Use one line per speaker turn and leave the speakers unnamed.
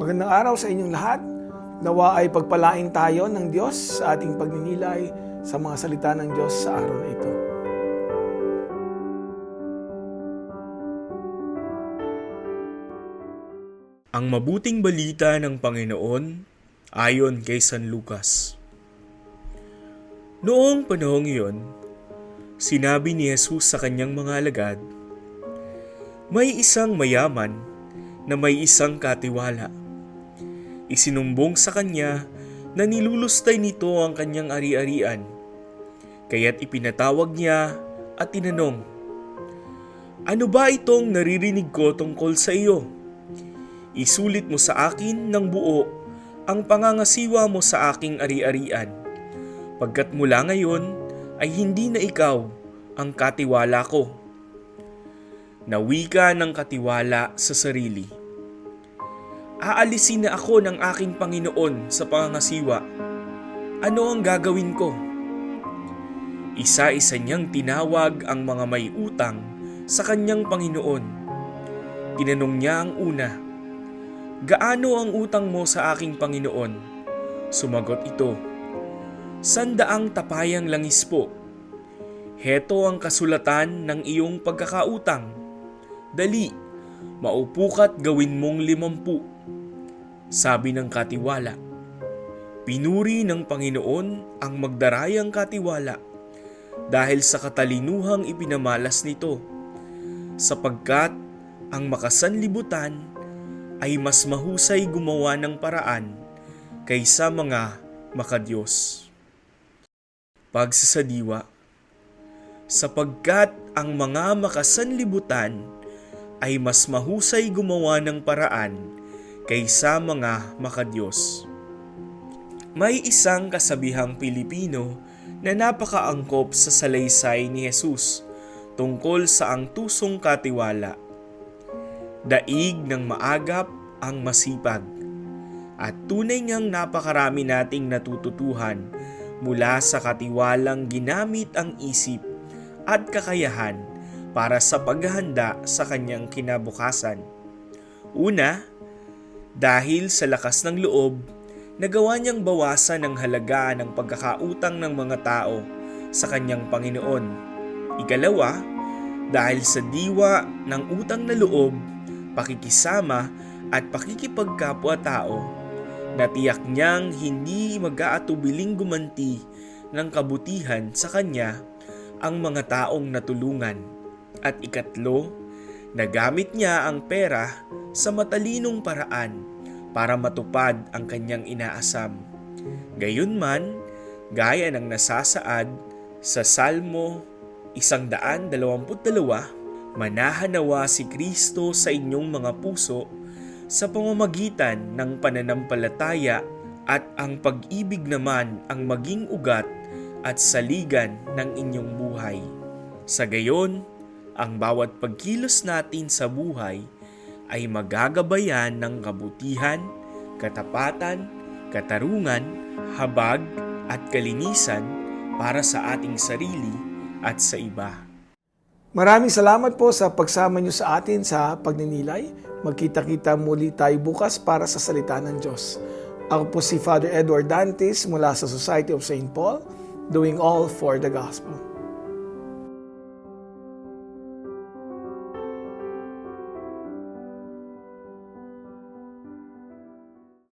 Magandang araw sa inyong lahat. Nawa ay pagpalain tayo ng Diyos sa ating pagninilay sa mga salita ng Diyos sa araw na ito.
Ang mabuting balita ng Panginoon ayon kay San Lucas. Noong panahong iyon, sinabi ni Jesus sa kanyang mga alagad, May isang mayaman na may isang katiwala. Isinumbong sa kanya na nilulustay nito ang kanyang ari-arian. Kaya't ipinatawag niya at tinanong, Ano ba itong naririnig ko tungkol sa iyo? Isulit mo sa akin ng buo ang pangangasiwa mo sa aking ari-arian. Pagkat mula ngayon ay hindi na ikaw ang katiwala ko. Nawi ka ng katiwala sa sarili. Aalisin na ako ng aking Panginoon sa pangangasiwa. Ano ang gagawin ko? Isa-isa niyang tinawag ang mga may utang sa kanyang Panginoon. Tinanong niya ang una, Gaano ang utang mo sa aking Panginoon? Sumagot ito, Sandaang tapayang langis po. Heto ang kasulatan ng iyong pagkakautang. Dali, maupo ka't gawin mong limampu. Sabi ng katiwala. Pinuri ng Panginoon ang magdarayang katiwala dahil sa katalinuhang ipinamalas nito, sapagkat ang makasanlibutan ay mas mahusay gumawa ng paraan kaysa mga makadiyos. Pagsasadiwa Sapagkat ang mga makasanlibutan ay mas mahusay gumawa ng paraan kaysa mga makadiyos. May isang kasabihang Pilipino na napakaangkop sa salaysay ni Jesus tungkol sa ang tusong katiwala daig ng maagap ang masipag. At tunay ngang napakarami nating natututuhan mula sa katiwalang ginamit ang isip at kakayahan para sa paghahanda sa kanyang kinabukasan. Una, dahil sa lakas ng loob, nagawa niyang bawasan ang halaga ng pagkakautang ng mga tao sa kanyang Panginoon. Ikalawa, dahil sa diwa ng utang na loob, pakikisama at pakikipagkapwa-tao, natiyak niyang hindi mag-aatubiling gumanti ng kabutihan sa kanya ang mga taong natulungan. At ikatlo, nagamit niya ang pera sa matalinong paraan para matupad ang kanyang inaasam. Gayunman, gaya ng nasasaad sa Salmo 122, manahanawa si Kristo sa inyong mga puso sa pamamagitan ng pananampalataya at ang pag-ibig naman ang maging ugat at saligan ng inyong buhay. Sa gayon, ang bawat pagkilos natin sa buhay ay magagabayan ng kabutihan, katapatan, katarungan, habag at kalinisan para sa ating sarili at sa iba.
Maraming salamat po sa pagsama niyo sa atin sa pagninilay. Magkita-kita muli tayo bukas para sa salita ng Diyos. Ako po si Father Edward Dantes mula sa Society of St. Paul, doing all for the gospel.